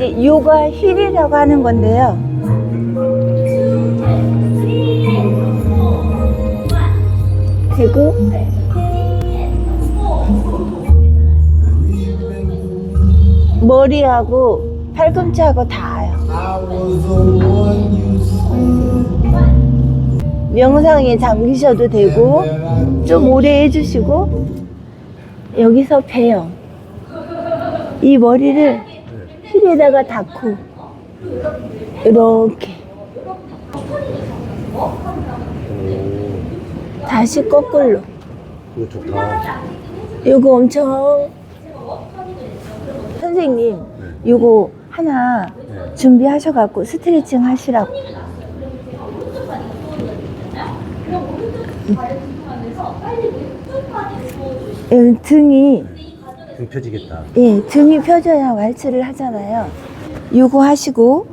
이제 요가 힐이라고 하는 건데요. 되고 머리하고 팔꿈치하고 you saw. 명상에 잠기셔도 되고 좀 오래 해주시고 여기서 배요. 이 머리를 힐에다가 닿고 이렇게. 다시 거꾸로. 이거 좋다. 요거 엄청 선생님 요거 하나 네. 준비하셔갖고 스트레칭 하시라고. 음, 등이 등 펴지겠다. 예 등이 펴져야 왈츠를 하잖아요 요거 하시고